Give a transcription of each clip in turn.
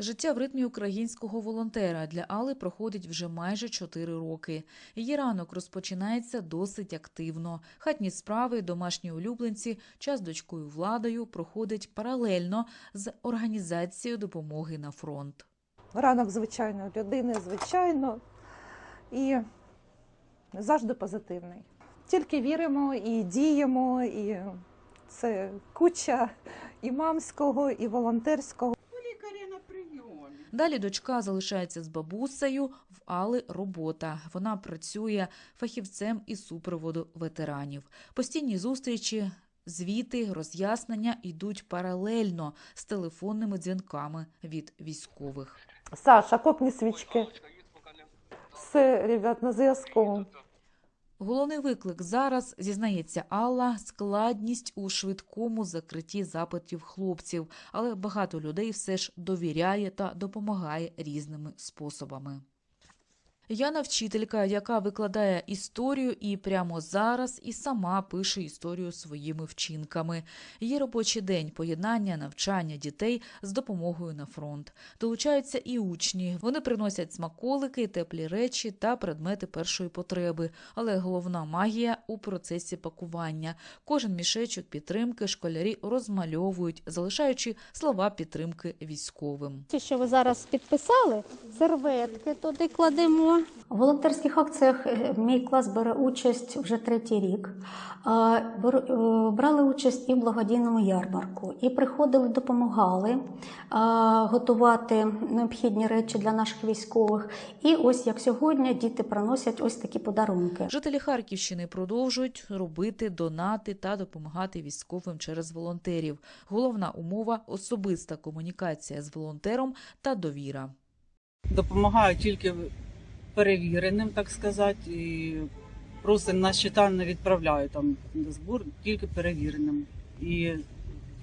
Життя в ритмі українського волонтера для Алли проходить вже майже 4 роки. Її ранок розпочинається досить активно. Хатні справи, домашні улюбленці, час дочкою владою проходить паралельно з організацією допомоги на фронт. ранок звичайної людини, звичайно, і завжди позитивний. Тільки віримо і діємо, і це куча і мамського, і волонтерського. Далі дочка залишається з бабусею, в Алли робота. Вона працює фахівцем із супроводу ветеранів. Постійні зустрічі, звіти, роз'яснення йдуть паралельно з телефонними дзвінками від військових. Саша, копні свічки. Все, ребят, на зв'язку. Головний виклик зараз, зізнається Алла, складність у швидкому закритті запитів хлопців, але багато людей все ж довіряє та допомагає різними способами. Яна вчителька, яка викладає історію і прямо зараз і сама пише історію своїми вчинками. Її робочий день поєднання навчання дітей з допомогою на фронт. Долучаються і учні. Вони приносять смаколики, теплі речі та предмети першої потреби. Але головна магія у процесі пакування. Кожен мішечок підтримки школярі розмальовують, залишаючи слова підтримки військовим. Що ви зараз підписали, серветки туди кладемо. В волонтерських акціях е, мій клас бере участь вже третій рік. Е, Брали участь і в благодійному ярмарку, і приходили, допомагали готувати необхідні речі для наших військових. І ось як сьогодні діти приносять ось такі подарунки. Жителі Харківщини продовжують робити донати та допомагати військовим через волонтерів. Головна умова особиста комунікація з волонтером та довіра. Допомагаю тільки перевіреним, так сказати, і просто на щита не відправляю там на збор, тільки перевіреним. І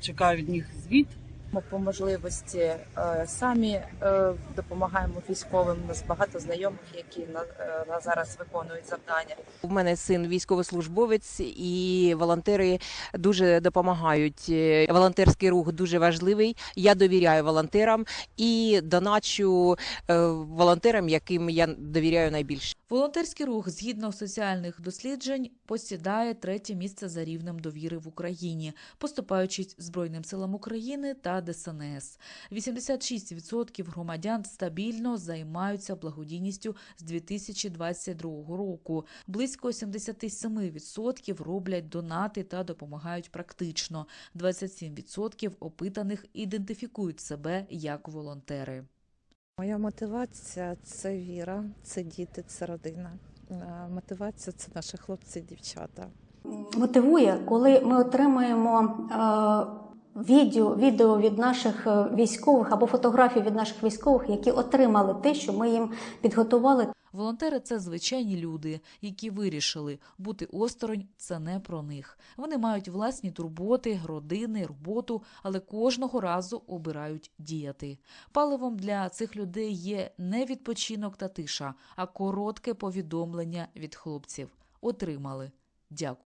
чекаю від них звіт. Ми по можливості е, самі е, допомагаємо військовим. У нас багато знайомих, які на, е, на зараз виконують завдання. У мене син військовослужбовець, і волонтери дуже допомагають. Волонтерський рух дуже важливий. Я довіряю волонтерам і доначу волонтерам, яким я довіряю найбільше. Волонтерський рух, згідно соціальних досліджень, посідає третє місце за рівнем довіри в Україні, поступаючись Збройним силам України та ДСНС. 86% громадян стабільно займаються благодійністю з 2022 року. Близько 77% роблять донати та допомагають практично. 27% опитаних ідентифікують себе як волонтери. Моя мотивація це віра, це діти, це родина. Мотивація це наші хлопці і дівчата. мотивує, коли ми отримуємо е, відео, відео від наших е, військових або фотографії від наших військових, які отримали те, що ми їм підготували. Волонтери це звичайні люди, які вирішили бути осторонь це не про них. Вони мають власні турботи, родини, роботу, але кожного разу обирають діяти. Паливом для цих людей є не відпочинок та тиша, а коротке повідомлення від хлопців. Отримали. Дякую.